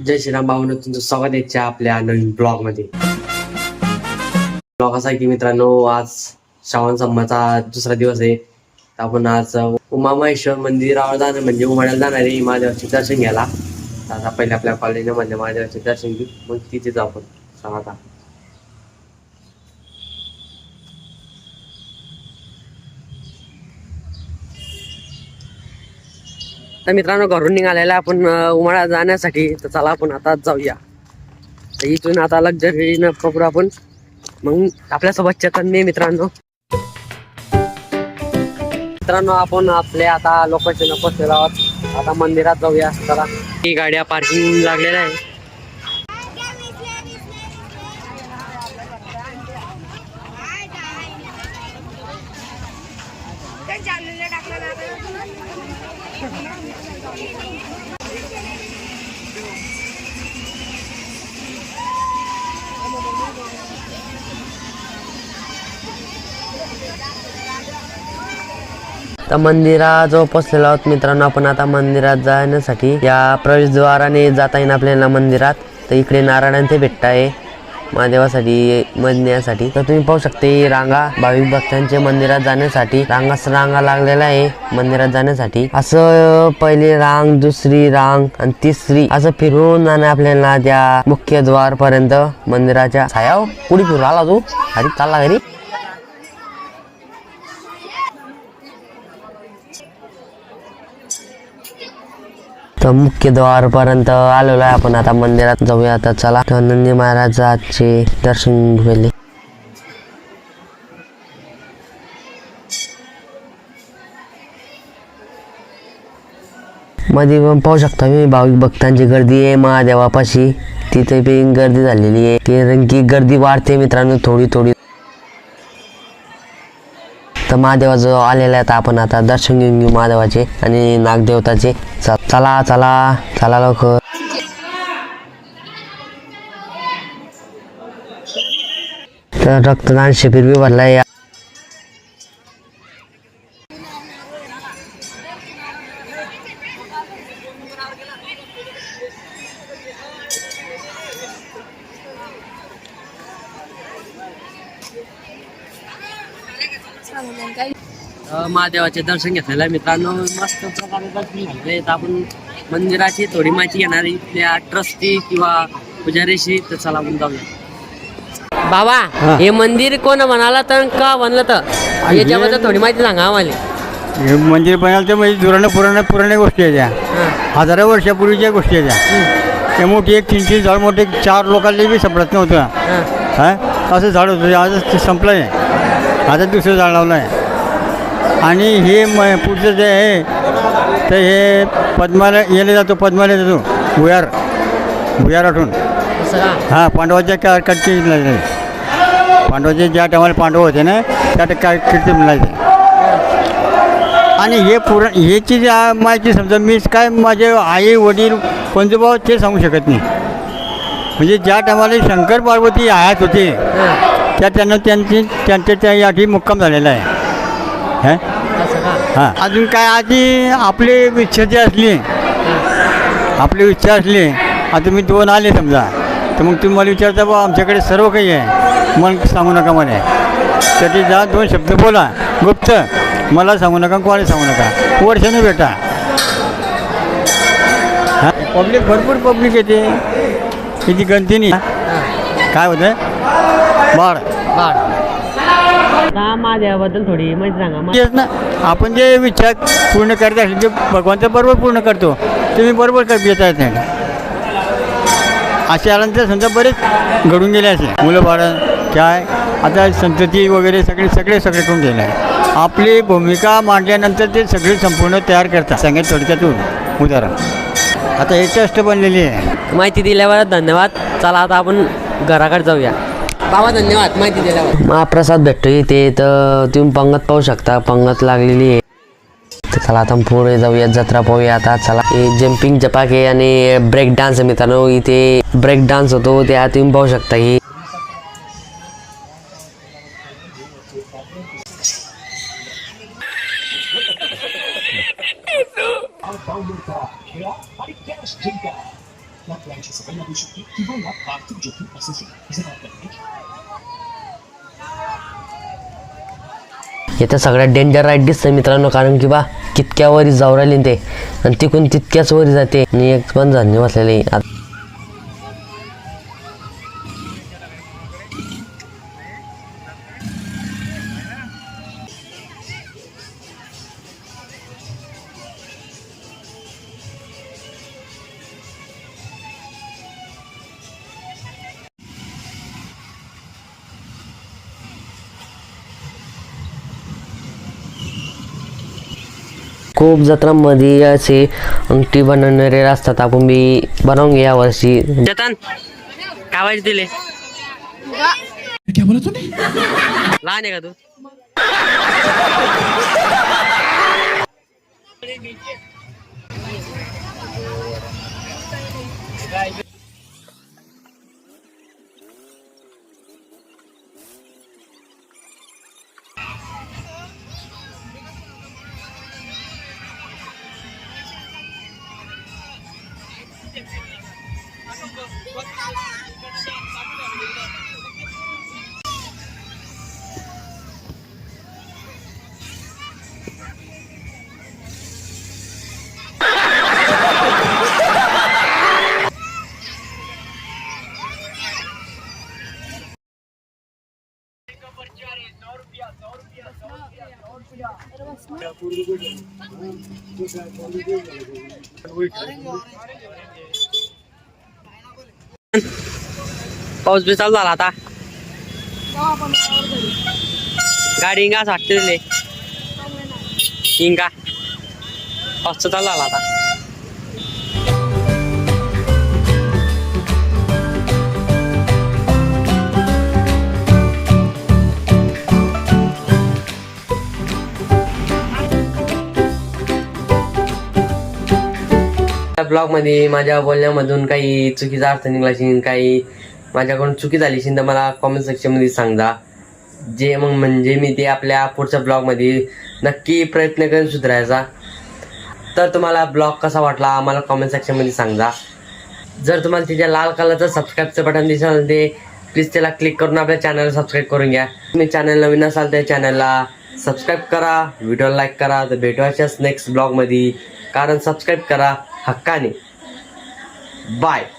जय श्रीराम भावना तुमचं स्वागत आहे आपल्या नवीन ब्लॉगमध्ये. ब्लॉग असा आहे की मित्रांनो आज श्रावण संभाचा दुसरा दिवस आहे. आपण आज उमा महेश्वर मंदिरावर जाणार म्हणजे उमाड्याला जाणार आहे महादेवाचे दर्शन घ्यायला. आता पहिले आपल्या कॉलेजमध्ये महादेवाचे दर्शन घेऊ मग तिथे जाऊ आपण. चला तर मित्रांनो घरून निघालेला आपण उमाळा जाण्यासाठी. तर चला आपण आता जाऊया. तर इथून आता लक्झरीनं पकडू आपण मग आपल्यासोबत चेतन मी मित्रांनो. मित्रांनो आपण आपले आता लोकेशन पोहोचलेलो आहोत. आता मंदिरात जाऊया. चला. ही गाड्या पार्किंग लागलेल्या आहे. तर मंदिराजवळ पोचलेलो आहोत मित्रांनो. आपण आता मंदिरात जाण्यासाठी या प्रवेशद्वाराने जाता येईल आपल्याला मंदिरात. तर इकडे नारायण ते भेटत आहे महादेवासाठी मजण्यासाठी. तर तुम्ही पाहू शकते रांगा भाविक भक्तांचे मंदिरात जाण्यासाठी. रांगाच रांगा लागलेला आहे मंदिरात जाण्यासाठी. असं पहिली रांग दुसरी रांग आणि तिसरी. असं फिरून जाणं आपल्याला त्या मुख्य द्वार पर्यंत मंदिराच्या छायाव कुठे फिरू आला तू. अरे चालला घरी. तर मुख्य द्वारपर्यंत आलेलो आहे आपण. आता मंदिरात जाऊया. आता चला. तर नंदी महाराजाचे दर्शन घेतले मध्ये पण पाहू शकता मी भाविक भक्तांची गर्दी आहे महादेवापाशी. तिथे पण गर्दी झालेली आहे. कारण की गर्दी वाढते मित्रांनो. थोडी थोडी तर महादेवाजवळ आलेले आहेत आपण आता दर्शन घेऊन घेऊ महादेवाचे आणि नागदेवताचे. चला चला चला लवकर. तर रक्तदान शिबिर बी महादेवाचे दर्शन घेतलेलं आहे मित्रांनो. मस्त प्रकारे दर्शन घेतले आपण मंदिराची थोडी माहिती घेणार आहे. इथल्या ट्रस्टी किंवा पुजारीशी तर चला आपण जाऊया. बाबा हे. मंदिर कोण म्हणाला तर का बनलं तर? याच्याबद्दल थोडी माहिती सांगा आम्हाला. हे मंदिर बनायला तर म्हणजे जुरानं पुराण्या पुराण्या गोष्टी आहेत त्या. हा. हजारो वर्षापूर्वीच्या गोष्टी आहेत त्या. ते मोठी एक तीन तीन झाड मोठे चार लोकांना बी सापडत नव्हतं. हा. हा? असं झाड होतं. आज ते संपलं आहे आता दुसरं झाड लावलं आहे. आणि हे म पुढचं जे आहे तर हे पद्माला यायला जातो पद्माला जातो. भुयार. भुयार आठून हां पांडवाच्या का कीर्ती पांडवाचे ज्या टायमाला पांडव होते ना त्या काय कीर्ती मिळाले आणि हे पुरण ह्याची जी माहिती समजा मी काय माझे आई वडील पंजोबा ते सांगू शकत नाही. म्हणजे ज्या टायमाला शंकर पार्वती आयात होते त्या त्यांना त्यांची त्यांच्या त्या याठी मुक्काम झालेला आहे. हं? हां. अजून काय आधी आपली इच्छा जी असली आपली इच्छा असली आता मी दोन आले समजा तर मग तुम्ही मला विचारता बा आमच्याकडे सर्व काही आहे. मन सांगू नका म्हणे. त्याची जा दोन शब्द बोला. गुप्त मला सांगू नका कोणाला सांगू नका. वर्षाने भेटा. हां? पब्लिक भरपूर पब्लिक येते. किती गणती नाही काय होतं बाळ. बाळ. आता महादेवाबद्दल थोडी माहिती सांगा. तेच ना आपण जे विचार पूर्ण करत असेल ते भगवंत बरोबर पूर्ण करतो तुम्ही बरोबर कर येता येत नाही. असे आल्यानंतर समजा बरेच घडून गेले असे मुलं बाळं काय? आता संतती वगैरे सगळे सगळे सगळे करून गेले आहे आपली भूमिका मांडल्यानंतर ते सगळे संपूर्ण तयार करतात. सांगेल थोडक्यातून. उदाहरण. आता हे ट्रस्ट बनलेली आहे. माहिती दिल्यावर धन्यवाद. चला आता आपण घराकडे जाऊया. बाबा धन्यवाद माहिती दिल्यावर महाप्रसाद भेटतो इथे तर तुम्ही पंगत पाहू शकता पंगत लागलेली आहे. तर चला आता पुढे जाऊया जत्रा पाहूया आता चला. हे जम्पिंग जपाक आणि ब्रेक डान्स आहे मित्रांनो इथे ब्रेक डान्स होतो त्या तुम्ही पाहू शकता ही. यात वयाची सवय लागू शकते किंवा यात आर्थिक जोखीम असू शकते जर आपण इथं सगळ्यात डेंजर राईट दिसतं मित्रांनो कारण की बा कितक्यावरी जाऊ राहिले ते. आणि तिकून तितक्याच वरी जाते. आणि एक पण झाले बसलेले खूप जत्रांमध्ये असे अंगठी बनवणारे असतात. आपण बी बनवून घ्या वर्षी जतन काय वाईट दिले? लहान आहे का तू? पाऊस बी चालू झाला आता. गाडी इंगा असं इंगा. पाऊस चालू झाला आता. ब्लॉग ब्लॉगमध्ये माझ्या बोलण्यामधून काही चुकीचा अर्थ निघाला असेल काही माझ्याकडून चुकी झाली असेल तर मला कॉमेंट सेक्शनमध्ये सांगा जे मग म्हणजे मी ते आपल्या पुढच्या ब्लॉगमध्ये नक्की प्रयत्न करेन सुधारायचा. तर तुम्हाला ब्लॉग कसा वाटला आम्हाला कॉमेंट सेक्शनमध्ये सांगा जर तुम्हाला तिच्या लाल कलरचं सबस्क्राईबचं बटन दिसेल ते प्लीज त्याला क्लिक करून आपल्या चॅनलला सबस्क्राईब करून घ्या. तुम्ही चॅनल नवीन असाल त्या चॅनलला सबस्क्राईब करा व्हिडिओ लाईक करा. तर भेटवायच्याच नेक्स्ट ब्लॉगमध्ये कारण सबस्क्राईब करा हक्काने. बाय